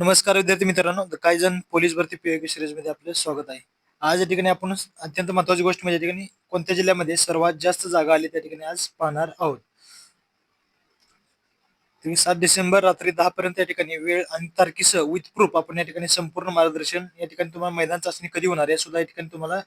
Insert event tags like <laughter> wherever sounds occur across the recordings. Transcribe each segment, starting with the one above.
नमस्कार विद्यार्थी मित्रांनो. काही जण पोलीस भरती पीएके सिरीजमध्ये आपलं स्वागत आहे. आज या ठिकाणी आपण अत्यंत महत्वाची गोष्ट म्हणजे या ठिकाणी कोणत्या जिल्ह्यामध्ये सर्वात जास्त जागा आली त्या ठिकाणी आज पाहणार आहोत. तुम्ही सात डिसेंबर रात्री दहा पर्यंत या ठिकाणी वेळ आणि तारखेसह विथ प्रूफ आपण या ठिकाणी संपूर्ण मार्गदर्शन या ठिकाणी तुम्हाला मैदान चाचणी कधी होणार आहे सुद्धा या ठिकाणी तुम्हाला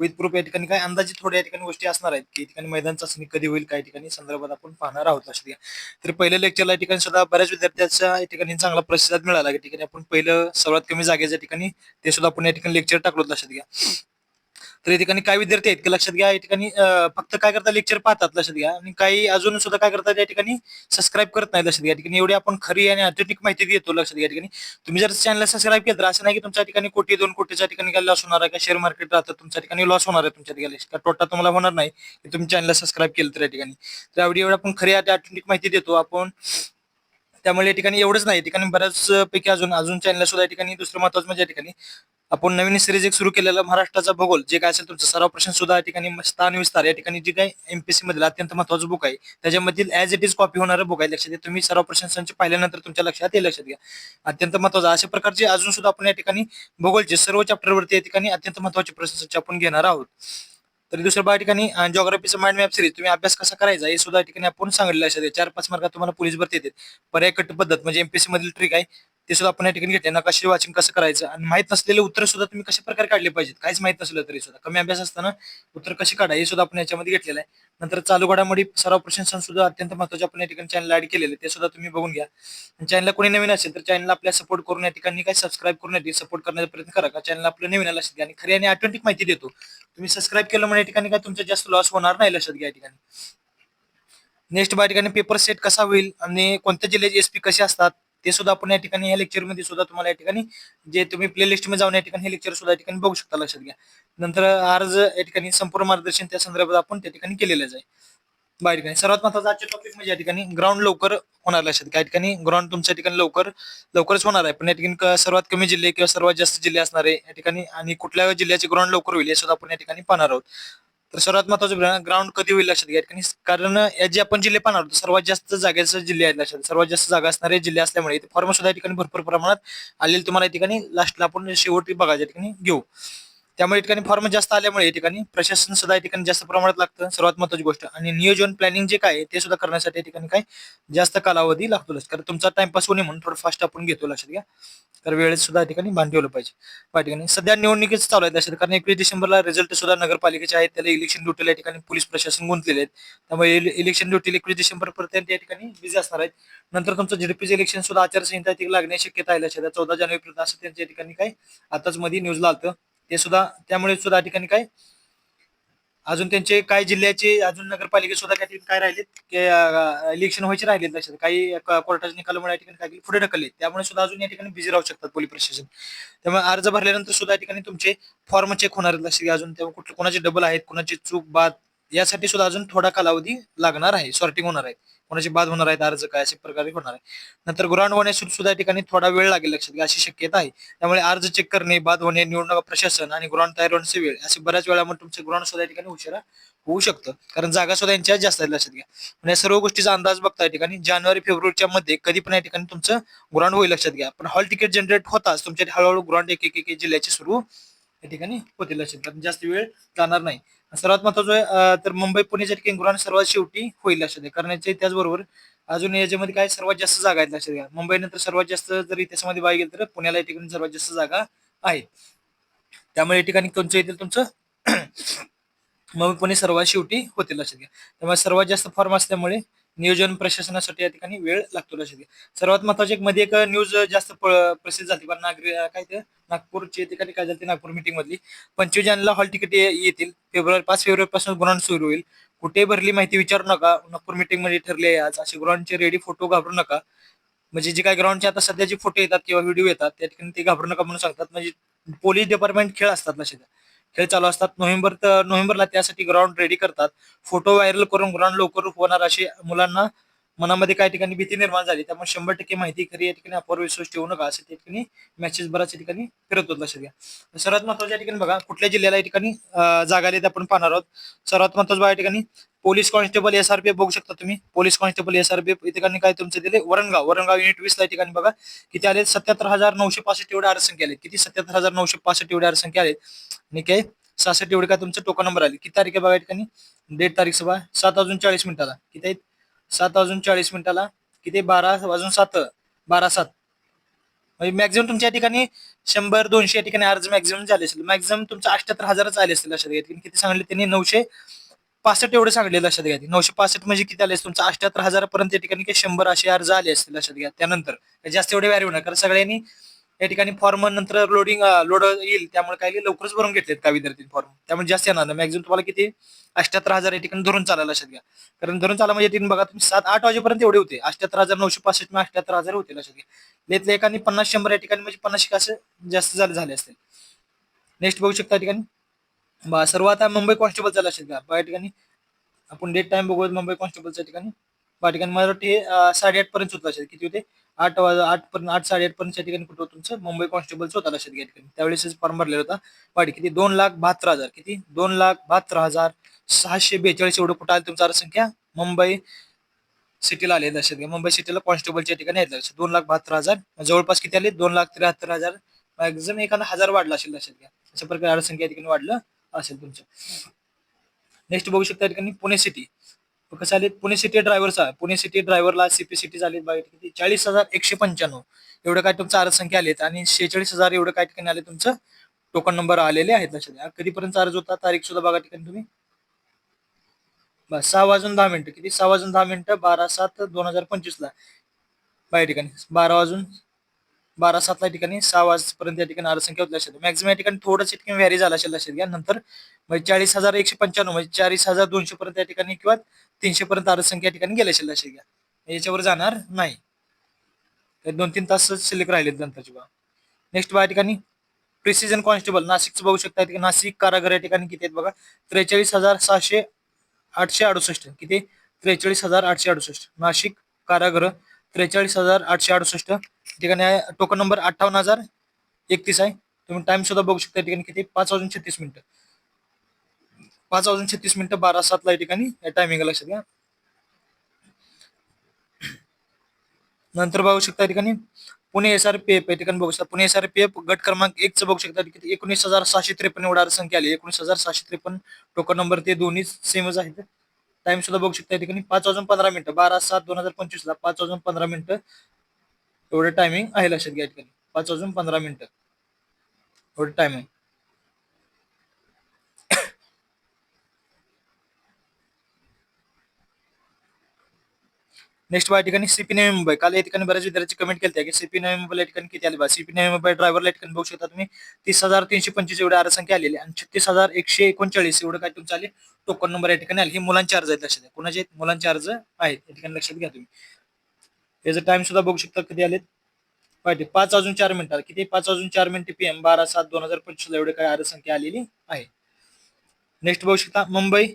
विथ प्रूफ या ठिकाणी काय अंदाजे थोड्या या ठिकाणी गोष्टी असणार आहेत की या ठिकाणी मैदान चाचणी कधी होईल काही ठिकाणी संदर्भात आपण पाहणार आहोत लक्षात घ्या तर पहिल्या लेक्चरला या ठिकाणी सुद्धा बऱ्याच विद्यार्थ्यांचा या ठिकाणी चांगला प्रतिसाद मिळाला या ठिकाणी आपण पहिलं सर्वात कमी जागेच्या ठिकाणी ते सुद्धा आपण या ठिकाणी लेक्चर टाकलो लक्षात घ्या तर या ठिकाणी काय विद्यार्थी आहेत की लक्षात घ्या या ठिकाणी फक्त काय करतात लेक्चर पाहतात लक्षात घ्या. आणि काही अजून सुद्धा काय करतात या ठिकाणी सबस्क्राईब करत नाही लक्षात घ्या. या ठिकाणी एवढी आपण खरी आणि अत्यधिक माहिती देतो लक्षात घ्या. ठिकाणी तुम्ही जर चॅनलला सबस्क्राईब केलं तर असं नाही की तुमच्या ठिकाणी कोटी दोन कोटीच्या ठिकाणी काय लॉस होणार आहे का शेअर मार्केट राहतं तुमच्या ठिकाणी लॉस होणार आहे तुमच्या ठिकाणी. का तोटा तुम्हाला होणार नाही की तुम्ही चॅनलला सबस्क्राईब केलं तर या ठिकाणी. तर एवढी एवढी आपण खरी आणि अत्यधिक माहिती देतो आपण त्यामुळे या ठिकाणी एवढंच नाही. ठिकाणी बऱ्याच पैकी अजून अजून चॅनल सुद्धा या ठिकाणी दुसरं महत्वाचं म्हणजे या ठिकाणी आपण नवीन सिरीज एक सुरू केलेला महाराष्ट्राचा भूगोल जे काय असेल तुमचं सराव प्रश्न सुद्धा या ठिकाणी स्थान विस्तार या ठिकाणी जे काही एमपीसी मधील अत्यंत महत्वाचं बुक आहे त्याच्यामधील ऍज इट इज कॉपी होणारं बुक आहे लक्षात घ्या. तुम्ही सराव प्रश्न संच पाहिल्यानंतर तुमच्या लक्षात येईल लक्षात घ्या. अत्यंत महत्वाचं अशा प्रकारचे अजून सुद्धा आपण या ठिकाणी भूगोलचे सर्व चॅप्टरवरती या ठिकाणी अत्यंत महत्त्वाचे प्रश्न संच आपण घेणार आहोत. तर दुसऱ्या बा ठिकाणी जॉग्राफीचं माइंड मॅप सिरीज तुम्ही अभ्यास कसा करायचा हे सुद्धा या ठिकाणी आपण सांगितलं लक्षात चार पाच मार्कात तुम्हाला पोलीस भरती येते पर्याय कट पद्धत म्हणजे एमपीसी मधील ट्रिक आहे. ते सुद्धा आपण या ठिकाणी घेतले. नकाशी वाचन कसं करायचं? आणि माहीत नसलेले उत्तर सुद्धा तुम्ही कशा प्रकारे काढले पाहिजेत? काहीच माहीत नसलं तरी सुद्धा. कमी अभ्यास असताना उत्तर कसे काढा हे सुद्धा आपण याच्यामध्ये घेतलेलं आहे. नंतर चालू घडामोडी सराव प्रशंसन सुद्धा अत्यंत महत्त्वाचे आपण या ठिकाणी चॅनल ऍड केलेले. ते सुद्धा तुम्ही बघून घ्या. चॅनलला कोणी नवीन असेल तर चॅनलला आपल्या सपोर्ट करून या ठिकाणी काय सबस्क्राईब करून येते सपोर्ट करण्याचा प्रयत्न करा. का चॅनल आपलं नवीन आलं असेल आणि खरी आणि ऑटोमॅटिक माहिती देतो. तुम्ही सबस्क्राईब केलं म्हणजे या ठिकाणी काय तुमच्या जास्त लॉस होणार नाही लक्षात घ्या या ठिकाणी. नेक्स्ट बाय ठिकाणी पेपर सेट कसा होईल आणि कोणत्या जिल्ह्याचे एसपी कसे असतात? ते सुद्धा आपण या ठिकाणी या लेक्चरमध्ये सुद्धा तुम्हाला या ठिकाणी जे तुम्ही प्ले लिस्टमध्ये जाऊन या ठिकाणी हे लेक्चर सुद्धा या ठिकाणी बघू शकता लक्षात घ्या. नंतर अर्ज या ठिकाणी संपूर्ण मार्गदर्शन त्या संदर्भात आपण त्या ठिकाणी केलेलंच आहे. बाहेर ठिकाणी सर्वात महत्त्वाचा आजच्या टॉपिक म्हणजे या ठिकाणी ग्राउंड लवकर होणार लक्षात घ्या. या ठिकाणी ग्राउंड तुमच्या ठिकाणी लवकर लवकरच होणार आहे. पण या ठिकाणी सर्वात कमी जिल्हे किंवा सर्वात जास्त जिल्हे असणार आहे या ठिकाणी आणि कुठल्या जिल्ह्याचे ग्राउंड लवकर होईल हे सुद्धा आपण या ठिकाणी पाहणार आहोत. तर सर्वात महत्वाचं ग्राउंड कधी होईल लक्षात घ्या. ठिकाणी कारण या जे आपण जिल्हे पाहणार होतो सर्वात जास्त जागेचे जिल्हे आहेत लक्षात. सर्वात जास्त जागा असणारे जिल्हे असल्यामुळे फॉर्म सुद्धा या ठिकाणी भरपूर प्रमाणात आलेले तुम्हाला या ठिकाणी लास्टला आपण शेवटी बघा या ठिकाणी घेऊ. त्यामुळे या ठिकाणी फॉर्म जास्त आल्यामुळे या ठिकाणी प्रशासन सुद्धा या ठिकाणी जास्त प्रमाणात लागतं. सर्वात महत्वाची गोष्ट. आणि नियोजन प्लॅनिंग जे काय ते सुद्धा करण्यासाठी या ठिकाणी काय जास्त कालावधी लागतो कारण तुमचा टाइमपास होणे म्हणून थोडं फास्ट आपण घेतो लक्षात घ्या. तर वेळेत सुद्धा या ठिकाणी भान ठेवलं पाहिजे. या ठिकाणी सध्या निवडणुकीच चालू आहे लक्षात कारण एकवीस डिसेंबरला रिझल्ट सुद्धा नगरपालिकेचे आहेत. त्याला इलेक्शन ड्युटीला या ठिकाणी पोलीस प्रशासन गुंतलेले आहेत. त्यामुळे इलेक्शन ड्युटी एकवीस डिसेंबर पर्यंत या ठिकाणी बिझी असणार आहेत. नंतर तुमचं झेडपीचं इलेक्शन सुद्धा आचारसंहिता लागण्याची शक्यता आहे लक्षात चौदा जानेवारी पर्यंत असं त्यांच्या ठिकाणी काय आताच मध्ये न्यूजला आलं ते सुद्धा त्यामुळे सुद्धा या ठिकाणी काय अजून त्यांचे काय जिल्ह्याचे अजून नगरपालिके सुद्धा त्या ठिकाणी काय राहिलेत इलेक्शन व्हायचे राहिलेत लक्षात. काही कोर्टाच्या निकालामुळे या ठिकाणी काय पुढे ढकलले त्यामुळे सुद्धा अजून या ठिकाणी बिझी राहू शकतात पोलीस प्रशासन. त्यामुळे अर्ज भरल्यानंतर सुद्धा या ठिकाणी तुमचे फॉर्म चेक होणार लक्ष लक्षात अजून तेव्हा कुठले कोणाचे डबल आहेत कोणाची चूक बाद यासाठी सुद्धा अजून थोडा कालावधी लागणार आहे. सॉर्टिंग होणार आहे. कोणाचे बाद होणार आहेत अर्ज काय अशा प्रकारे होणार आहे. नंतर ग्राउंड होण्यास सुद्धा या ठिकाणी थोडा वेळ लागेल लक्षात घ्या अशी शक्यता आहे. त्यामुळे अर्ज चेक करणे बाद होणे निवडणूक प्रशासन आणि ग्राउंड तयार होण्याचे वेळ असे बऱ्याच वेळामध्ये तुमचे ग्राउंड सुद्धा या ठिकाणी उशिरा होऊ शकतं. कारण जागा सुद्धा यांच्या जास्त आहेत लक्षात घ्या. आणि या सर्व गोष्टीचा अंदाज बघता या ठिकाणी जानेवारी फेब्रुवारीच्या मध्ये कधी पण या ठिकाणी तुमचं ग्राउंड होईल लक्षात घ्या. पण हॉल तिकीट जनरेट होताच तुमच्या हळूहळू ग्राउंड एक एक एक जिल्ह्याचे सुरू या ठिकाणी होतील लक्षात घ्या. जास्त वेळ जाणार नाही. सर्वात महत्वाचं आहे, तर मुंबई पुण्याच्या ठिकाणी ग्राउंड सर्वात शेवटी होईल लक्षात घ्या कारण याच्या त्याचबरोबर अजून याच्यामध्ये काय सर्वात जास्त जागा आहेत लक्षात घ्या मुंबई नंतर सर्वात जास्त जर इतिहासामध्ये बघायला गेलं तर पुण्याला या ठिकाणी सर्वात जास्त जागा आहे. त्यामुळे या ठिकाणी तुमचं येतील तुमचं? <clears throat> मग पुणे सर्वात शेवटी होतील लक्षात घ्या त्यामुळे सर्वात जास्त फॉर्म असल्यामुळे नियोजन प्रशासनासाठी या ठिकाणी वेळ लागतो लक्षात घ्या. सर्वात महत्त्वाचे एक मध्ये एक न्यूज जास्त प्रसिद्ध झाली. पण काय ते? नागपूरची ठिकाणी काय झाली नागपूर मिटिंग मधली. पंचवीस जानेला हॉल तिकीट येतील. फेब्रुवारी पाच फेब्रुवारी पासून ग्राउंड सुरू होईल. कुठे भरली माहिती विचारू नका. नागपूर मिटिंगमध्ये ठरले आज. असे ग्राउंडचे रेडी फोटो घाबरू नका. म्हणजे जे काय ग्राउंडचे आता सध्याचे फोटो येतात किंवा व्हिडिओ येतात त्या ठिकाणी ते घाबरू नका म्हणून सांगतात. म्हणजे पोलीस डिपार्टमेंट खेळ असतात लक्षात खेळ चालू असतात. नोव्हेंबर नोव्हेंबरला त्यासाठी ग्राउंड रेडी करतात. फोटो व्हायरल करून ग्राउंड लवकर होणार असे मुलांना मनामध्ये काही ठिकाणी भीती निर्माण झाली त्यामुळे शंभर टक्के माहिती खरी या ठिकाणी अपार विश्वास ठेवू नका असं त्या ठिकाणी मॅचेस बऱ्याच ठिकाणी फिरत होत लक्षात घ्या. सर्वात महत्त्वाच्या ठिकाणी बघा कुठल्या जिल्ह्याला या ठिकाणी जागा आली आपण पाहणार आहोत. सर्वात महत्वाचं बघा या ठिकाणी पोलीस कॉन्स्टेबल एसआरपीएफ बघू शकता तुम्ही. पोलीस कॉन्स्टेबल एसआरपीएफ या ठिकाणी काय तुमचे दिले वरणगाव. वरणगाव युनिट वीस या ठिकाणी बघा किती आले सत्याहत्तर हजार नऊशे पासष्ट एवढे आरसंख्या आले किती? सत्याहत्तर हजार नऊशे पासष्ट एवढे आरसंख्या आले आणि काय? सहासष्ट एवढे काय तुमचं टोकन नंबर आले. किती तारीख आहे बघा या ठिकाणी? डेट तारीख सभा सात अजून चाळीस मिनिटाला. किती आहेत? सात वाजून चाळीस मिनिटाला. किती? बारा वाजून सात. बारा सात. म्हणजे मॅक्झिमम तुमच्या या ठिकाणी शंभर दोनशे या ठिकाणी अर्ज मॅक्झिमम झाले असेल. मॅक्झिमम तुमचं अठ्याहत्तर हजारच आले असतील लक्षात घ्या. किती सांगले त्यांनी? नऊशे पासष्ट एवढे सांगले लक्षात घ्या. नऊशे पासष्ट म्हणजे किती आले तुमचं अठ्याहत्तर हजारापर्यंत या ठिकाणी शंभर असे अर्ज आले असतील लक्षात घ्या. त्यानंतर. जास्त एवढे व्हॅल्यू होणार. कारण सगळ्यांनी या ठिकाणी फॉर्म नंतर लोडिंग लोड येईल. त्यामुळे काही लवकरच भरून घेतलेत का विद्यार्थी फॉर्म त्यामुळे जास्त येणार नाही. मॅक्झिमम तुम्हाला किती? अठ्याहत्तर हजार या ठिकाणी धरून चालायला लक्षात घ्या. कारण धरून चाला म्हणजे तीन बघा तुम्ही सात आठ वाजेपर्यंत एवढे होते. अठ्याहत्तर हजार नऊशे पासष्ट म्हणजे अठ्याहत्तर हजार होते लक्षात घ्या. लेतले एकाने पन्नास शंभर या ठिकाणी म्हणजे पन्नास असे जास्त झाले झाले असतील नेक्स्ट बघू शकता ठिकाणी. बा सर्वात आता मुंबई कॉन्स्टेबलचा लक्षात घ्या. या ठिकाणी. आपण डेट टाइम बघूया मुंबई कॉन्स्टेबलच्या ठिकाणी. ठिकाणी मला वाटतं साडेआठ पर्यंत होतं लक्षात किती होते? आठ वाज- आठ पर्यंत आठ साडेआठ पर्यंत ठिकाणी कुठं होतं तुमचं? मुंबई कॉन्स्टेबलचं होता लक्षात घ्या ठिकाणी. त्यावेळेस फॉर्म भरलेला होता. पाठी किती? दोन लाख बहात्तर हजार. किती? दोन लाख बहात्तर हजार सहाशे बेचाळीस एवढं कुठं आलं तुमचा संख्या मुंबई सिटीला आले लक्षात घ्या मुंबई सिटीला कॉन्स्टेबलच्या ठिकाणी आहेत. लक्षात दोन लाख बहात्तर हजार. जवळपास किती आले? दोन लाख त्र्याहत्तर हजार. मॅक्झिमम एखादा हजार वाढला असेल लक्षात घ्या अशा प्रकारे आरसंख्या ठिकाणी वाढलं असेल तुमचं. नेक्स्ट बघू शकता ठिकाणी पुणे सिटी. कसं आले पुणे सिटी ड्रायव्हरचा पुणे सिटी ड्रायव्हरला सीपी सिटी झाले बाय किती? चाळीस हजार एकशे पंच्याण्णव. एवढं काय तुमचं आरसंख्या आलेत? आणि शेहेचाळीस हजार एवढं काय ठिकाणी आले तुमचं? टोकन नंबर आलेले आहेत लक्षात घ्या. कधीपर्यंत अर्ज होता? तारीख सुद्धा बघा ठिकाणी तुम्ही. बस सहा वाजून दहा मिनिटं. किती? सहा वाजून दहा मिनिटं. बारा सात दोन हजार पंचवीसला. बाय ठिकाणी. बारा वाजून बारा सातला ठिकाणी सहा वाजपर्यंत या ठिकाणी आरसंख्या होती लक्षात. मॅक्झिमम या ठिकाणी थोडंच ठिकाणी व्हॅरी झाला असेल लक्षात घ्या. नंतर म्हणजे चाळीस हजार एकशे पंच्याण्णव म्हणजे चाळीस हजार दोनशे पर्यंत या ठिकाणी किंवा तीनशे पर्यंत आरसंख्या या ठिकाणी गेल्या असेल लक्षात घ्या. याच्यावर जाणार नाही. दोन तीन तास शिल्लक राहिलेत नंतरची बा नेक्स्ट बघा या ठिकाणी प्रिसिजन कॉन्स्टेबल नाशिकचं बघू शकता नाशिक कारागर या ठिकाणी किती आहेत बघा. त्रेचाळीस हजार सहाशे आठशे अडुसष्ट. किती? त्रेचाळीस हजार आठशे अडुसष्ट. नाशिक कारागृह त्रेचाळीस हजार आठशे अडुसष्ट. ठिकाणी टोकन नंबर अठ्ठावन्न हजार एकतीस आहे. तुम्ही टाइम सुद्धा बघू शकता या ठिकाणी किती पाच वाजून छत्तीस मिनिटं. पाच वाजून छत्तीस मिनिटं बारा सातला या ठिकाणी या टायमिंग लक्षात घ्या. नंतर बघू शकता या ठिकाणी Pune S R P F या ठिकाणी बघू शकता. Pune S R P F गट क्रमांक एक च बघू शकता किती एकोणीस हजार सहाशे त्रेपन्न एवढा संख्या आली. एकोणीस हजार सहाशे त्रेपन्न टोकन नंबर ते दोन्ही सेमच आहेत. टाइम सुद्धा बघू शकता या ठिकाणी. पाच वाजून पंधरा मिनिटं बारा सात दोन हजार पंचवीस ला पाच वाजून पंधरा मिनिटं. एवढं टायमिंग आहे लक्षात घ्या ठिकाणी पाच वाजून पंधरा मिनिटं. एवढं टायमिंग नेक्स्ट बा ठिकाणी सीपी नवी मुंबई काल या ठिकाणी बऱ्याच विद्यार्थी कमेंट केली की सीपी नवी मुंबई ठिकाणी किती आले बा? सीपी नवी मुंबई ड्रायव्हरला ठिकाणी बघू शकता तुम्ही. तीस हजार तीनशे पंचवीस एवढे आरसंख्या आलेली आणि छत्तीस हजार एकशे एकोणचाळीस एवढं काय तुमचं आले? टोकन नंबर या ठिकाणी आले. हे मुलांचे अर्ज आहेत लक्षात घ्या. कोणाचे आहेत? मुलांचे अर्ज आहेत. या ठिकाणी लक्षात घ्या तुम्ही. याचा टाइम सुद्धा बघू शकता कधी आलेत. पाहिजे पाच अजून चार मिनिटाला किती? पाच अजून चार मिनिटे पीएम बारा सात दोन हजार पंचवीस एवढे काय आरसंख्या आलेली आहे. नेक्स्ट बघू शकता मुंबई.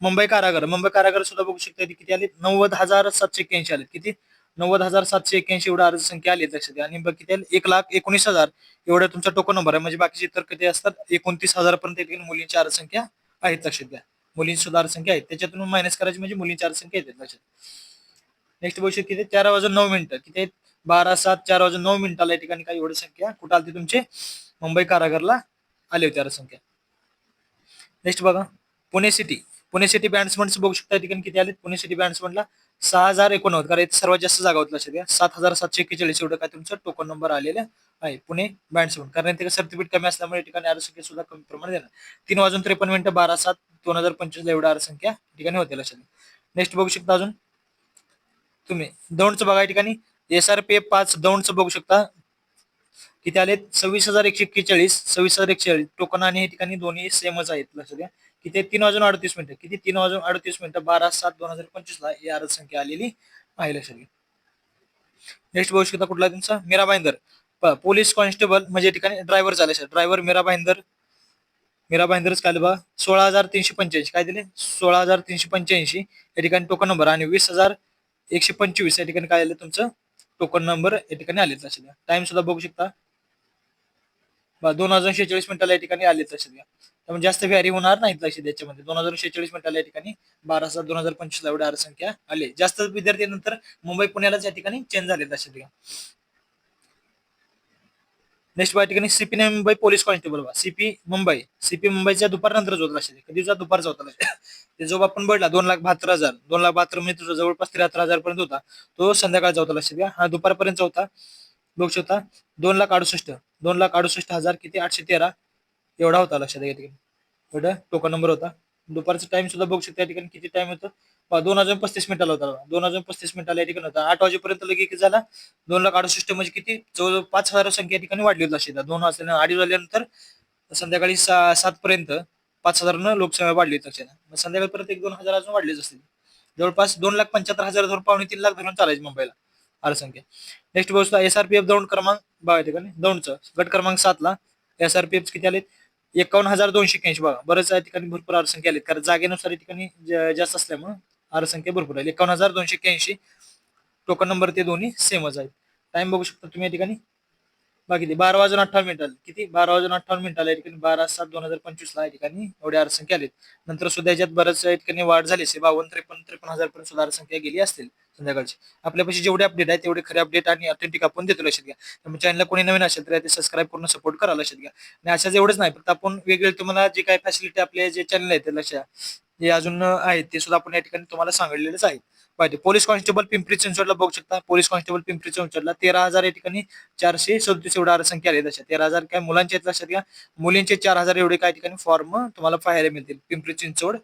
मुंबई कारागार. मुंबई कारागार सुद्धा बघू शकता किती आले नव्वद हजार सातशे एक्क्याऐंशी आले किती? नव्वद हजार सातशे एक्क्याऐंशी एवढा अर्ज संख्या आली लक्षात घ्या. आणि बघ किती आले? एक लाख एकोणीस हजार. एवढा तुमचा टोकन नंबर आहे. म्हणजे बाकीचे इतर किती असतात? एकोणतीस हजारपर्यंत या मुलींची आरसंख्या आहेत लक्षात घ्या. मुलींची सुद्धा आरसंख्या आहेत. त्याच्यातून मायनस करायची म्हणजे मुलींची अर्ज संख्या येतात लक्षात. नेक्स्ट बघू शकता किती? चार वाजून नऊ मिनिटं. किती? बारा सात चार वाजून नऊ मिनिटाला या ठिकाणी काय एवढी संख्या. कुठं आली तुमचे? मुंबई कारागारला आले होते अर्ज संख्या. नेक्स्ट बघा. Pune city Pune city bandsman बघू शकता ठिकाणी किती आले पुणे सिटी बॅट्समनला सहा हजार एकोणनव्वद. कारण इथे सर्वात जास्त जागा होत लक्षात घ्या. सात हजार सातशे एक्केचाळीस एवढं काय तुमचं टोकन नंबर आलेलं आहे पुणे बॅट्समन कारण ते सर्टिफिकेट कमी असल्यामुळे या ठिकाणी आरसंख्या सुद्धा कमी प्रमाणात येणार. तीन वाजून त्रेपन्न मिनिटं बारा सात दोन हजार पंचवीस एवढा आरसंख्या ठिकाणी होते लक्षात नेक्स्ट बघू शकता अजून. तुम्ही दौंडचं बघा या ठिकाणी. एस आर पी एफ पाच दौंडचं बघू शकता. किती आले सव्वीस हजार एकशे एक्केचाळीस सव्वीस हजार एकशेचाळीस टोकन आणि हे ठिकाणी दोन्ही सेमच आहेत लक्षात घ्या किती तीन वाजून अडतीस मिनिटं. किती? तीन वाजून अडतीस मिनिटं. बारा सात दोन हजार पंचवीस ला ही अर्ज संख्या आलेली आहे लक्षात घ्या नेक्स्ट बघू शकता कुठला तुमचा? मीरा भाईंदर. पोलीस कॉन्स्टेबल म्हणजे या ठिकाणी ड्रायव्हर झाले सर ड्रायव्हर मीरा भाईंदर. मीरा भाईंदरच काय बा सोळा हजार तीनशे पंच्याऐंशी. काय दिले? सोळा हजार तीनशे पंच्याऐंशी. या ठिकाणी टोकन नंबर आणि वीस हजार एकशे पंचवीस या ठिकाणी काय आलं? तुमचं टोकन नंबर या ठिकाणी आले लक्षात घ्या. टाइम सुद्धा बघू शकता. बा दोन हजार शेहेचाळीस मिनिटाला या ठिकाणी आले लक्षात घ्या. त्यामुळे जास्त व्हॅरी होणार नाहीत लक्षात याच्यामध्ये. दोन हजार शेहेचाळीस मिनिटाला या ठिकाणी बारा सात दोन हजार पंचवीस एवढ्या आर संख्या आले. जास्त विद्यार्थी नंतर मुंबई पुण्यालाच या ठिकाणी चेंज झाले लक्षात घ्या. नेक्स्ट या ठिकाणी सीपी मुंबई पोलीस कॉन्स्टेबल बा सीपी मुंबई. सीपी मुंबईच्या दुपारनंतरच नंतर लक्षात लक्ष कधीचा दुपारचा होता लक्षात. ते जो आपण बघला दोन लाख बहात्तर हजार. दोन लाख बहात्तर म्हणजे तुझा जवळपास त्र्याहत्तर हजार पर्यंत होता. तो संध्याकाळचा होता लक्षात घ्या. हा दुपारपर्यंत होता. बघू शकता दोन लाख अडुसष्ट. दोन लाख अडुसष्ट हजार किती? आठशे तेरा. एवढा होता लक्षात घ्या. ठिकाणी एवढा टोकन नंबर होता. दुपारचा टाइम सुद्धा बघू शकता या ठिकाणी किती टाइम होतं दोन हजार पस्तीस मिनिटाला होता दोन हजार पस्तीस मिनिटाला या ठिकाणी होता. आठ वाजेपर्यंत लगेच किती झाला? दोन लाख अडुसष्ट म्हणजे किती? जवळ पाच हजार संख्या या ठिकाणी वाढली होती लक्षात दोन वाजता अडीच झाल्यानंतर संध्याकाळी सहा सात पर्यंत पाच हजार लोकसंख्या वाढली होती लक्षात मग एक दोन हजार अजून वाढलीच असतील. जवळपास दोन लाख पंच्याहत्तर हजार धरून पावणे तीन लाख धरून चालायचे मुंबईला. आर संख्या. नेक्स्ट बघू एसआरपीएफ दौंड क्रमांक बघा ठिकाणी दौंडचं. गट क्रमांक सातला एसआरपीएफ किती आलेत? एकावन्न हजार दोनशे एक्याऐंशी बघा. बरेच या ठिकाणी भरपूर आर संख्या आलेत. कारण जागेनुसार या ठिकाणी जास्त असल्यामुळे आरसंख्या भरपूर आहे एकावन्न हजार दोनशे एक्याऐंशी टोकन नंबर ते दोन्ही सेमच आहेत. टाइम बघू शकता तुम्ही या ठिकाणी. बाकी बारा वाजून अठ्ठावन्न आले. किती? बारा वाजून अठ्ठावन्न मिनिट या ठिकाणी बारा सात दोन हजार पंचवीस ला या ठिकाणी एवढे आरसंख्या आलेत. नंतर सुद्धा याच्यात बऱ्याच ठिकाणी वाढ झाली असेल. बावन्न त्रेपन्न त्रेपन्न हजार पर्यंत सुद्धा आरसंख्या गेली असतील. संध्याकाळची. आपल्यापाशी जेवढे अपडेट आहे तेवढे खरे अपडेट आणि ऑथेंटिक आपण देतो लक्षात घ्या. त्यामुळे चॅनलला कोणी नवीन असेल तर ते सबस्क्राईब करून सपोर्ट करा लक्षात घ्या. आणि अशाच एवढंच नाही फक्त आपण वेगवेगळे तुम्हाला जे काही फॅसिलिटी आपले जे चॅनल आहेत ते लक्षात जे अजून आहेत ते सुद्धा आपण या ठिकाणी तुम्हाला सांगितलेलेच आहे पाहिजे पोलीस कॉन्स्टेबल पिंपरी चिंचवडला बघू शकता. पोलीस कॉन्स्टेबल पिंपरी चिंचवडला तेरा हजार या ठिकाणी चारशे सदतीस एवढा आरसंख्या आली लक्षात तेरा हजार काय मुलांचे आहेत लक्षात घ्या. मुलींचे चार हजार एवढे काय ठिकाणी फॉर्म तुम्हाला पाहायला मिळतील. Pimpri Chinchwad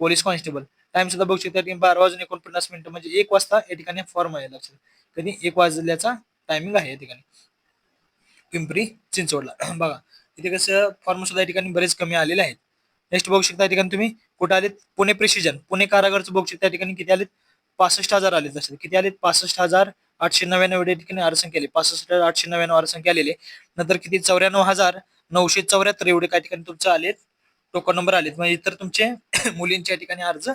police constable time सुद्धा बघू शकता. की बारा वाजून एकोणपन्नास मिनिटं म्हणजे एक वाजता या ठिकाणी फॉर्म आहे लक्षात कधी एक वाजल्याचा टायमिंग आहे या ठिकाणी. पिंपरी चिंचवडला. <clears throat> बघा इथे कसं फॉर्म सुद्धा या ठिकाणी बरेच कमी आलेले आहेत. नेक्स्ट बघू शकता या ठिकाणी तुम्ही कुठे आलेत? पुणे प्रिसिजन पुणे कारागारचं बघू शकता या ठिकाणी किती आलेत? पासष्ट हजार आले तसे किती आलेत? पासष्ट हजार आठशे नव्याण्णव या ठिकाणी आरसंख्या आली पासष्ट हजार आठशे नव्याण्णव आरसंख्या आलेले नंतर किती? चौऱ्याण्णव हजार नऊशे चौऱ्याहत्तर एवढे काही ठिकाणी तुमचं आलेत? टोकन नंबर आलेत. म्हणजे इतर तुमचे <clears throat> मुलींच्या या ठिकाणी अर्ज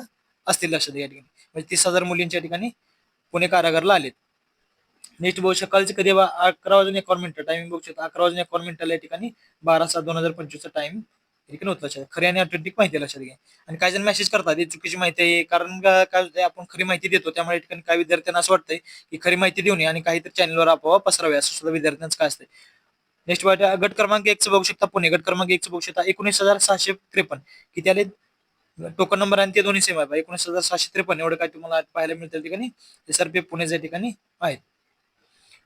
असतील लक्षात घ्या या ठिकाणी. म्हणजे तीस हजार मुलींच्या ठिकाणी पुणे कारागारला आलेत. नेक्स्ट बघू सकाळचे कधी अकरा वाजून एकावन्न मिनिटं टाइमिंग बघू शकता. अकरा वाजून एकावन्न मिनिटाला या ठिकाणी बारा सात दोन हजार पंचवीसचा टाइम ठिकाणी होत लक्षात. खरी आणि ऑथेंटिक माहिती लक्षात घ्या. आणि काही जण मेसेज करतात ही चुकीची माहिती आहे कारण काय आपण खरी माहिती देतो त्यामुळे ठिकाणी काही विद्यार्थ्यांना असं वाटतंय की खरी माहिती देऊ नये आणि काहीतरी चॅनलवर आपोआप पसरावे असं सुद्धा विद्यार्थ्यांचं काय असतंय. नेक्स्ट वाट गट क्रमांक एकचं बघू शकता पुणे गट क्रमांक एकचं बघू शकता एकोणीस हजार सहाशे त्रेपन्न. किती आले टोकन नंबर आणि ते दोन्ही सेम आहे एकोणीस हजार सहाशे त्रेपन्न एवढं काय तुम्हाला पाहायला मिळतं त्या ठिकाणी? पी पुण्याच्या ठिकाणी आहेत.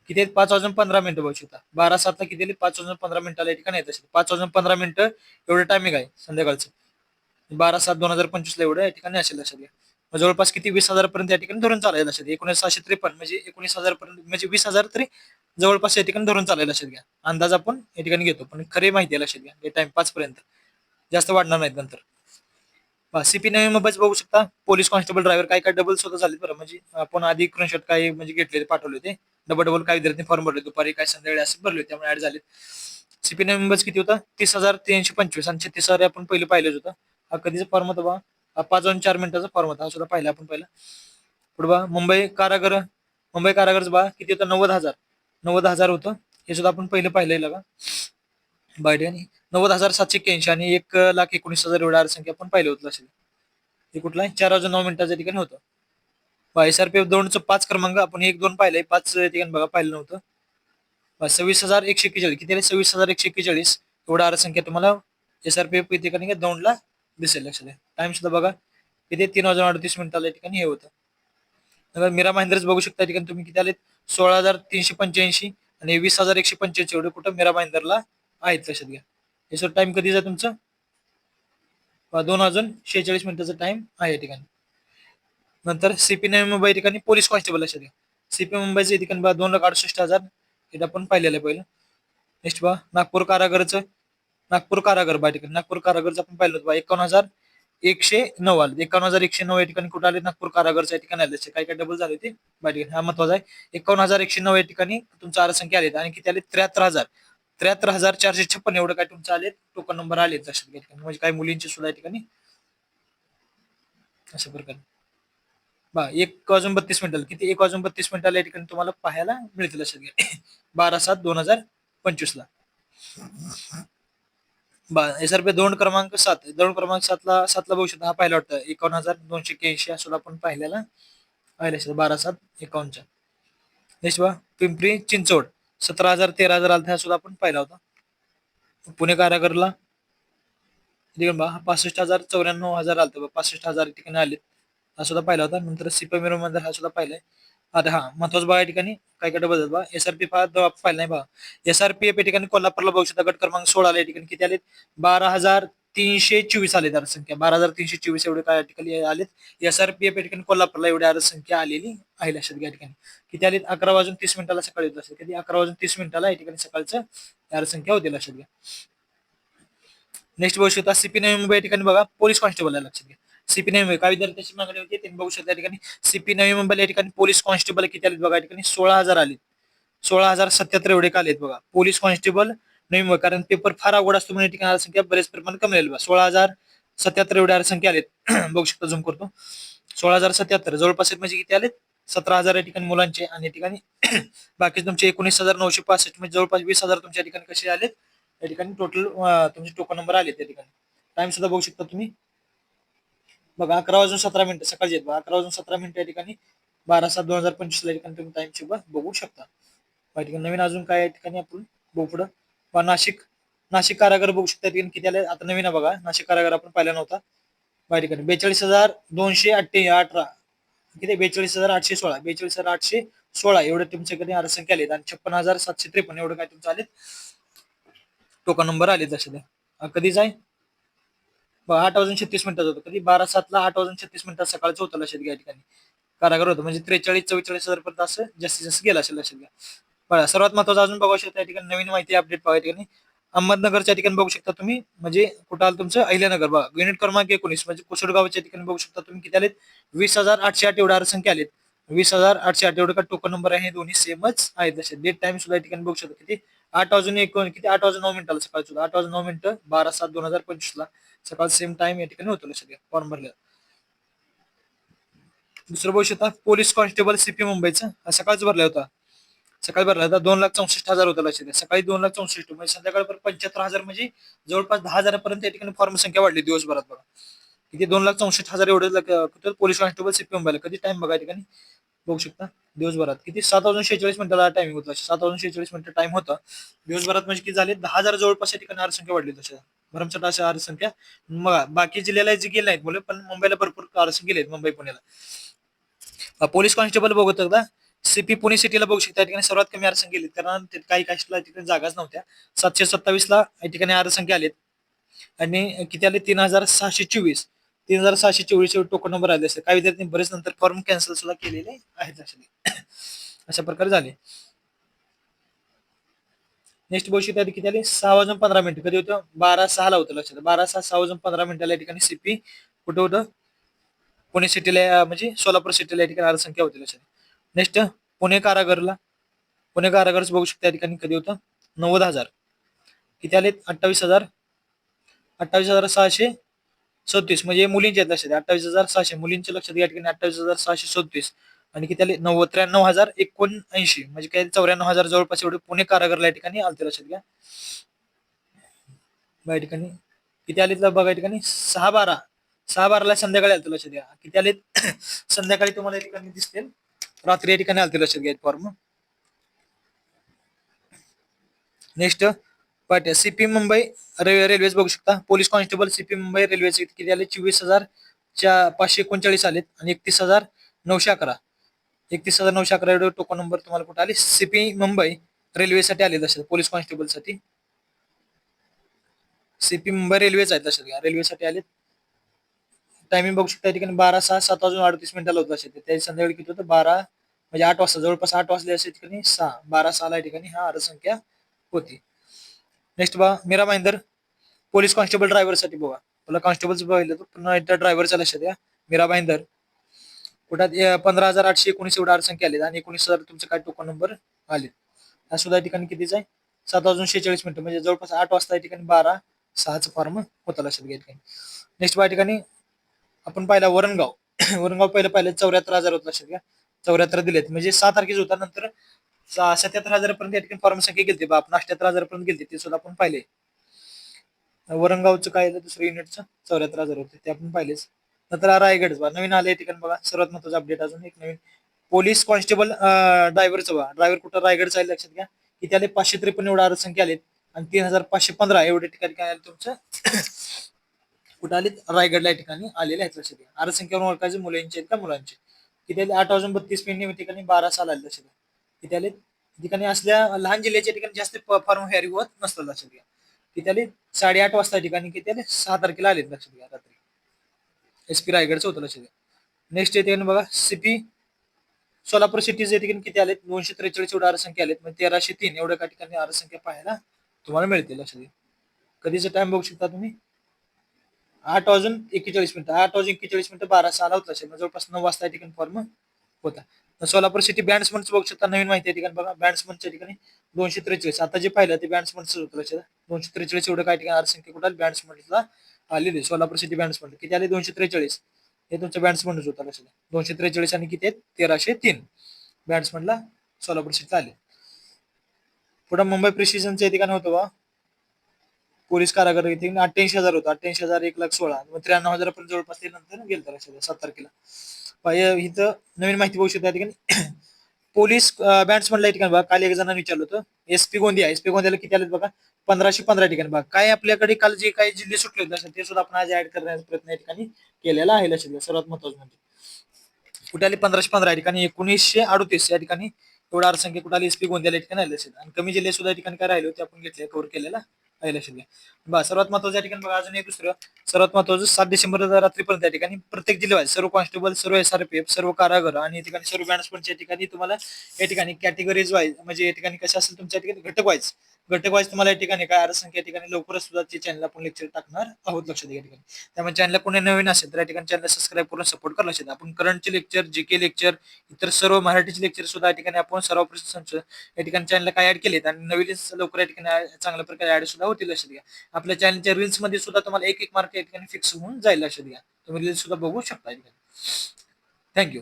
किती आहेत? पाच वाजून पंधरा मिनिटं बघू शकता. बारा सातला किती आले? पाच वाजून पंधरा मिनिटाला या ठिकाणी येत असेल. पाच वाजून पंधरा मिनिटं एवढं टायमिंग आहे संध्याकाळचं. बारा सात दोन हजार पंचवीसला एवढं या ठिकाणी असेल लक्षात घ्या. जवळपास किती? वीस हजार पर्यंत या ठिकाणी धरून चालायला लक्षात एकोणीस सहाशे त्रेपन्न म्हणजे एकोणीस हजार पर्यंत म्हणजे वीस हजार तरी जवळपास या ठिकाणी धरून चालायला लक्षात घ्या. अंदाज आपण या ठिकाणी घेतो. पण खरी माहिती आहे लक्षात घ्या. टाइम पाच पर्यंत जास्त वाढणार नाहीत नंतर. सीपी नवीन मोबाईल बघू शकता. पोलीस कॉन्स्टेबल ड्रायव्हर काय काय डबल स्वतः झाले बरं. म्हणजे आपण आधी स्क्रीनशॉट काय म्हणजे घेतले पाठवले होते. डबल डबल काय विद्यार्थी फॉर्म भरले दुपारी काय संध्याकाळी असे भरले होते. त्यामुळे ऍड झाले सीपी नवी मेंबर्स किती होता? तीस हजार तीनशे पंचवीस. आणि छत्तीस हजार आपण पहिले पाहिलेच होता. हा कधीचा फॉर्म होता बा? हा पाच दोन चार मिनिटाचा फॉर्म होता. हा सुद्धा पाहिला आपण पहिला. पुढे बा मुंबई कारागर. मुंबई कारागरच बा किती होतं? नव्वद हजार. नव्वद हजार होतं. हे सुद्धा आपण पहिले पाहिलंय लगा. बाय आणि नव्वद हजार सातशे एक्क्याऐंशी आणि एक लाख एकोणीस हजार एवढा आरसंख्या आपण पाहिलं होतं असेल. हे कुठला आहे? चार वाजून नऊ मिनिटाच्या ठिकाणी होतं. एस आर पी एफ दोनचं पाच क्रमांक आपण एक दोन पाहिलंय. पाच ठिकाणी बघा पाहिलं नव्हतं. बा, सव्वीस हजार एकशे एक्केचाळीस. किती आले? सव्वीस हजार एकशे एक्केचाळीस. एवढा आरसंख्या तुम्हाला एस आर पी एफ ठिकाणी दोनला दिसेल लक्षात टाइम सुद्धा बघा. किती? तीन वाजून अडतीस मिनिटाला या ठिकाणी हे होतं. नंतर मीरा महिंद्रच बघू शकता ठिकाणी तुम्ही किती आलेत? सोळा हजार तीनशे पंच्याऐंशी आणि वीस हजार एकशे पंच्याऐंशी. एवढे कुठं मीरा महेंद्रला आहेत लक्षात घ्या. याचं टाइम कधीचा तुमचं? दोन वाजून शेहेचाळीस मिनिटाचा टाइम आहे या ठिकाणी. नंतर सीपी नवी मुंबई ठिकाणी पोलीस कॉन्स्टेबल लक्षात घ्या सीपी मुंबईचं ठिकाणी बा दोन लाख अडुसष्ट हजार हे आपण पाहिलेलं आहे पहिलं. नेक्स्ट बा नागपूर कारागरचं नागपूर कारागर बा ठिकाणी. नागपूर कारागरचं आपण पाहिलं होतं बा एकावन्न हजार एकशे नऊ आले. एकावन्न हजार एकशे नऊ या ठिकाणी कुठं आले? नागपूर कारागरच्या ठिकाणी आले. काय काय डबल झाले ते बा ठिकाणी. हा महत्त्वाचा आहे. एकावन्न हजार एकशे नऊ या ठिकाणी तुमचा आरसंख्या आली आले आणि किती आले? त्र्याहत्तर हजार. त्र्याहत्तर हजार चारशे छप्पन एवढं काय तुमचं आले टोकन नंबर आले लक्षात घ्या म्हणजे काही मुलींचे सुद्धा ठिकाणी. अशा प्रकारे. बा एक वाजून बत्तीस मिनिटाला किती? एक वाजून बत्तीस मिनिटाला या ठिकाणी तुम्हाला पाहायला मिळतील लक्षात घ्या. <coughs> बारा सात दोन हजार पंचवीस ला. बा एस आर पी दोन क्रमांक सात. दोन क्रमांक सातला सातला बघू शकता हा पाहिला वाटतं. एकावन्न हजार दोनशे एक्याऐंशी असं आपण पाहिलेला. पाहिला बारा सात एकावन्नच्या. नेक्स्ट बा पिंपरी चिंचवड. सतरा हजार तेरा हजार आलता सुद्धा आपण पाहिला होता. पुणे कारागरला. पासष्ट हजार चौऱ्याण्णव हजार आलतं बा पासष्ट हजार ठिकाणी आले हा सुद्धा पाहिला होता. नंतर सिपा मध्ये हा सुद्धा पाहिलाय. आता हा महत्वाचं बघा या ठिकाणी काय काय बदल बा एस आर पी पाहिला नाही बघा. एस आर पी या ठिकाणी कोल्हापूरला बघू शकता गट क्रमांक सोळा या ठिकाणी किती आलेत? बारा हजार तीनशे चोवीस आले संख्या बारा हजार तीनशे चोवीस एवढे काय ठिकाणी आलेत. एस आर पी एफ या ठिकाणी कोल्हापूरला एवढी संख्या आलेली आहे लक्षात घ्या या ठिकाणी. किती आलेत? अकरा वाजून तीस मिनिटाला सकाळी होत असेल. कधी अकरा वाजून तीस मिनिटाला या ठिकाणी सकाळचं संख्या होती लक्षात घ्या. नेक्स्ट बघू शकता सीपी नवी मुंबई या ठिकाणी बघा. पोलीस कॉन्स्टेबल लक्षात घ्या. सीपी नवी मुंबई. काय विद्यार्थ्याची मागणी होती? त्यांनी बघू शकता या ठिकाणी सीपी नवी मुंबईला या ठिकाणी पोलीस कॉन्स्टेबल किती आलेत बघा? या ठिकाणी सोळा हजार आले सोळा हजार सत्याहत्तर एवढे का आलेत बघा? पोलीस कॉन्स्टेबल नवीन कारण पेपर फार अवघड असतो म्हणून या ठिकाणी संख्या बरेच प्रमाणात कमी आली सोळा हजार सत्याहत्तर एवढ्या संख्या आलेत. <clears throat> बघू शकता झूम करतो. सोळा हजार सत्याहत्तर जवळपास म्हणजे किती आलेत? सतरा हजार या ठिकाणी मुलांचे आणि या ठिकाणी <clears throat> बाकी तुमचे एकोणीस हजार नऊशे पासष्ट म्हणजे जवळपास वीस हजार तुमच्या ठिकाणी कसे आलेत? या ठिकाणी टोटल तुमचे टोकन नंबर आले त्या ठिकाणी. टाइम सुद्धा बघू शकता तुम्ही. बघा अकरा वाजून सतरा मिनिटं सकाळचे आहेत अकरा वाजून सतरा मिनिटं या ठिकाणी बारा सात दोन हजार पंचवीस या ठिकाणी तुम्ही टाइम सुद्धा बघू शकता. या ठिकाणी नवीन अजून काय या ठिकाणी आपण बघू पुढं? बा नाशिक नाशिक कारागार बघू शकता की किती आले आता नवीन बघा. नाशिक कारागार आपण पाहिला नव्हता. बाहेर ठिकाणी बेचाळीस हजार दोनशे अठ्ठे अठरा. किती बेचाळीस हजार आठशे सोळा. बेचाळीस हजार आठशे सोळा. एवढे तुमच्याकडे आरसंख्या आलेत आणि छप्पन हजार सातशे त्रेपन्न. एवढं काय तुमचं आलेत? टोकन नंबर आले तसे ते. कधी जाय आठ वाजून छत्तीस मिनिटात होतं. कधी? बारा सातला आठ वाजून छत्तीस मिनिटात सकाळचं होतं लक्षात घ्या ठिकाणी. कारागार होतं. म्हणजे त्रेचाळीस चव्वेचाळीस हजार पर्यंत असं जास्तीत जास्त गेला असेल लक्षात घ्या. बघा सर्वात महत्वाचं अजून बघू शकता या ठिकाणी नवीन माहिती अपडेट पाहा ठिकाणी. अहमदनगरच्या ठिकाणी बघू शकता तुम्ही म्हणजे कुठं आलं तुमचं? अहिल्यानगर. बघा युनिट क्रमांक एकोणीस म्हणजे कुसुडगावच्या ठिकाणी बघू शकता तुम्ही किती आलेत? वीस हजार आठशे आठ एवढ्या संख्या आलेत. वीस हजार आठशे आठ एवढं का टोकन नंबर आहे? दोन्ही सेमच आहेत जसे डेट टाइम सुद्धा ठिकाणी बघू शकता किती? आठ वाजून एकोण किती? आठ वाजून नऊ मिनिटाला सकाळी सुद्धा आठ वाजून नऊ मिनिटं बारा सात दोन हजार पंचवीस ला सकाळ सेम टाइम या ठिकाणी होतो सगळे. फॉर्म भरले दुसरं बघू शकता पोलीस कॉन्स्टेबल सीपी मुंबईचा. सकाळच भरला होता. सकाळी भरला दोन लाख चौसष्ट हजार होता लक्षात सकाळी दोन लाख चौसष्ट. म्हणजे संध्याकाळपर्यंत पंच्याहत्तर हजार म्हणजे जवळपास दहा हजारापर्यंत या ठिकाणी फॉर्म संख्या वाढली दिवसभरात बघा. किती? दोन लाख चौसष्ट हजार एवढे पोलीस कॉन्स्टेबल सीपी मुंबईला कधी टाइम बघा ठिकाणी? बघू शकता. दिवसभरात. किती? सात वाजून शेहेचाळीस मिनिटाला टाइमिंग होता. सात वाजून शेहेचाळीस मिनिटं टाइम होता. दिवसभरात म्हणजे किती झाले? दहा हजार जवळपास या ठिकाणी संख्या वाढली तशा भरमसाठ अशा संख्या मग बाकी जिल्ह्याला जे गेले नाहीत मुलं पण मुंबईला भरपूर आरक्षण गेले मुंबई पुण्याला. पोलीस कॉन्स्टेबल बघत होता सीपी पुणे सिटीला बघू शकता. या ठिकाणी सर्वात कमी आरसंख्या गेलेत कारण काही कास्टला ठिकाणी जागाच नव्हत्या. सातशे सत्तावीस ला या ठिकाणी आरसंख्या आलेत. आणि किती आले? तीन हजार सहाशे चोवीस. तीन हजार सहाशे चोवीस टोकन नंबर आले असते काही विद्यार्थ्यांनी बरेच नंतर फॉर्म कॅन्सल सुद्धा केलेले आहेत <coughs> अशा प्रकारे झाले. नेक्स्ट बघू शकता किती आले? सहा वाजून पंधरा मिनिट. कधी होतं? बारा सहाला होतं लक्षात. बारा सहा सहा वाजून पंधरा मिनिटाला या ठिकाणी सीपी कुठं होतं? पुणे सिटीला म्हणजे सोलापूर सिटीला या ठिकाणी आरसंख्या होती लक्षात. नेक्स्ट पुणे कारागरला. पुणे कारागरच बघू शकता या ठिकाणी कधी होतं. नव्वद हजार. किती आलेत? अठ्ठावीस हजार. अठ्ठावीस हजार सहाशे सदतीस. म्हणजे मुलींचे आहेत लक्षात अठ्ठावीस हजार सहाशे. मुलींचे लक्षात या ठिकाणी अठ्ठावीस हजार सहाशे सदतीस. आणि किती आले? नव्वद त्र्याण्णव हजार एकोणऐंशी. म्हणजे काय? चौऱ्याण्णव हजार जवळपास एवढे पुणे कारागरला या ठिकाणी आलते लक्षात घ्या. या ठिकाणी. किती आले बघा या ठिकाणी. सहा बारा. सहा बाराला संध्याकाळी आलते लक्षात घ्या. किती आले संध्याकाळी तुम्हाला या ठिकाणी दिसतील. रात्री या ठिकाणी आलते लक्षात घ्यायचे फॉर्म नेक्स्ट पाट सीपी मुंबई रेल्वेज बघू शकता. पोलीस कॉन्स्टेबल सीपी मुंबई रेल्वेचे किती आले चोवीस हजार पाचशे एकोणचाळीस आलेत आणि एकतीस हजार नऊशे अकरा. एकतीस हजार नऊशे अकरा एवढे टोकन नंबर तुम्हाला कुठे आले? सीपी मुंबई रेल्वेसाठी आले तसे पोलीस कॉन्स्टेबलसाठी सीपी मुंबई रेल्वेच आहेत तसे रेल्वेसाठी आलेत. टायमिंग बघू शकता ठिकाणी बारा सहा सात वाजून अडतीस मिनिटाला होत असेल. त्या संध्याकाळी किती होतं? बारा म्हणजे आठ वाजता जवळपास आठ वाजले असे ठिकाणी सहा बारा सहाला ठिकाणी हा अर्धसंख्या होती. नेक्स्ट बघा मीरा महिंदर पोलीस कॉन्स्टेबल ड्रायव्हरसाठी बघा. तुला कॉन्स्टेबल बघितलं पुन्हा एकदा ड्रायव्हरच्या लक्षात या मीरा महिंदर कुठं पंधरा हजार आठशे एकोणीस एवढा अडसंख्या आली आणि एकोणीस हजार तुमचे काय टोकन नंबर आले हा सुद्धा ठिकाणी कितीच आहे? सात वाजून शेहेचाळीस मिनिटं म्हणजे जवळपास आठ वाजता या ठिकाणी बारा सहाचा फॉर्म होता लक्षात घ्या ठिकाणी. नेक्स्ट या ठिकाणी आपण पाहिला वरणगाव. <clears throat> वरणगाव पहिलं पाहिलं चौऱ्याहत्तर हजार होत लक्षात घ्या. चौऱ्याहत्तर दिलेत. म्हणजे सहा तारखेच होता नंतर सत्याहत्तर हजारापर्यंत या ठिकाणी फॉर्म संख्या गेली बा आपण अठ्याहत्तर हजारापर्यंत गेलते. ते सुद्धा आपण पाहिले. वरणगावचं काय दुसरं युनिटचं चौऱ्याहत्तर हजार होते. ते आपण पाहिलेच. नंतर रायगड. बा नवीन आले या ठिकाणी बघा. सर्वात महत्त्वाचा अपडेट अजून एक नवीन. पोलीस कॉन्स्टेबल ड्रायव्हरचं बा ड्रायव्हर कुठं? रायगडचं आहे लक्षात घ्या. की त्याला पाचशे त्रेपन्न एवढा संख्या आलेत आणि तीन हजार पाचशे पंधरा एवढे ठिकाणी काय आले तुमचं? कुठं आले रायगडला या ठिकाणी आलेले आहेत लक्षात घ्या आरसंख्यावर संख्येवरून ओळखायचे मुलांचे आहेत का? मुलांचे. किती आले आठ वाजून बत्तीस पेंडिंग ठिकाणी बारा साल आले लक्षात घ्या किती आले ठिकाणी असल्या लहान जिल्ह्याच्या ठिकाणी जास्त फॉर्म हेअरिंग होत नसतात लक्षात घ्या किती आले साडेआठ वाजता ठिकाणी किती आले? सहा तारखेला आलेत लक्षात घ्या रात्री. एस पी रायगडचं होतं लक्षात घ्या नेक्स्ट येते बघा सिटी सोलापूर सिटीचे ठिकाणी किती आलेत? दोनशे त्रेचाळीस एवढ्या आरसंख्या आलेत. म्हणजे तेराशे तीन एवढ्या ठिकाणी आरसंख्या पाहायला तुम्हाला मिळते लक्षात घ्या कधीचा टाइम बघू शकता तुम्ही? आठ वाजून एक्केचाळीस मिनिटं. आठ वाजून एक्केचाळीस मिनिटं बारा साला होता असेल. जवळपास नऊ वाजता या ठिकाणी फॉर्म होता. सोलापूर सिटी बँड्समनचं बघू शकता नवीन माहिती आहे. ठिकाणी बघा बँड्समनच्या ठिकाणी दोनशे त्रेचाळीस. आता जे पाहिलं ते बँड्समनच होतं. लक्षात दोनशे त्रेचाळीस एवढं काय ठिकाणी आरसंख्या कुठं बँड्समनला आलेली सोलापूर सिटी बँड्समन किती आले? दोनशे त्रेचाळीस. हे तुमचं बँड्समनच होता. लक्षात दोनशे त्रेचाळीस आणि किती आहेत? तेराशे तीन. बॅट्समनला सोलापूर सिटीला आले. पुढं मुंबई प्रिसिजनच्या ठिकाणी होतं बा. पोलीस कारागार इथे अठ्ठ्याऐंशी हजार होतं. अठ्ठ्याऐंशी हजार एक लाख सोळा. मग त्र्याण्णव हजारापर्यंत जवळपास ते नंतर गेलं लक्षात. सात तारखेला इथं नवीन माहिती बघू शकता ठिकाणी. <clears throat> पोलीस बॅट्समनला या ठिकाणी बघा. काल एक जणांना विचारलं होतं. S P Gondia. S P गोंदियाला किती आलेत बघा? पंधराशे पंधरा ठिकाणी बघा. काय आपल्याकडे काल जे काही जिल्हे सुटले होते लक्षात, ते सुद्धा आपण आज ऍड करण्याचा प्रयत्न या ठिकाणी केलेला आहे लक्षात सर्वात महत्वाचं म्हणजे. कुठे आले? पंधराशे पंधरा या ठिकाणी. एकोणीसशे अडतीस या ठिकाणी. एवढा अर्थसंख्या कुठे आली? एसपी गोंदियाला या ठिकाणी आले असेल आणि कमी जिल्हे सुद्धा या ठिकाणी काय राहिले होते? आपण घेतले कव्हर केलेला. आहे लक्षात घ्या बा सर्वात महत्वाचं या ठिकाणी बघा अजून एक दुसरं. सर्वात महत्वाचं सात डिसेंबर रात्रीपर्यंत या ठिकाणी प्रत्येक जिल्ह्यात सर्व कॉन्स्टेबल सर्व एस आर पी एफ सर्व कारागर आणि या ठिकाणी सर्व बँड्सपनच्या या ठिकाणी तुम्हाला या ठिकाणी कॅटेगरीज वाईज म्हणजे या ठिकाणी कसं असेल तुमच्या या ठिकाणी घटक वाईज घटकवाईज तुम्हाला या ठिकाणी काय संख्या या ठिकाणी लवकरच सुद्धा ते चॅनल आपण लेक्चर टाकणार आहोत लक्षात द्या या ठिकाणी. त्यामुळे चॅनल कोणी नवीन असेल तर या ठिकाणी चॅनल सबस्क्राईब करून सपोर्ट करा लक्षात आपण करंटचे लेक्चर जी के लेक्चर इतर सर्व मराठीचे लेक्चर सुद्धा या ठिकाणी आपण सर्व प्रश्न या ठिकाणी चॅनलला काय ऍड केलेत आणि नवीन लवकर या ठिकाणी चांगल्या प्रकारे ऍड सुद्धा होतील लक्षात घ्या आपल्या चॅनलच्या रील्समध्ये सुद्धा तुम्हाला एक एक मार्क या ठिकाणी फिक्स होऊन जाईल लक्षात घ्या तुम्ही रील्स सुद्धा बघू शकता थँक्यू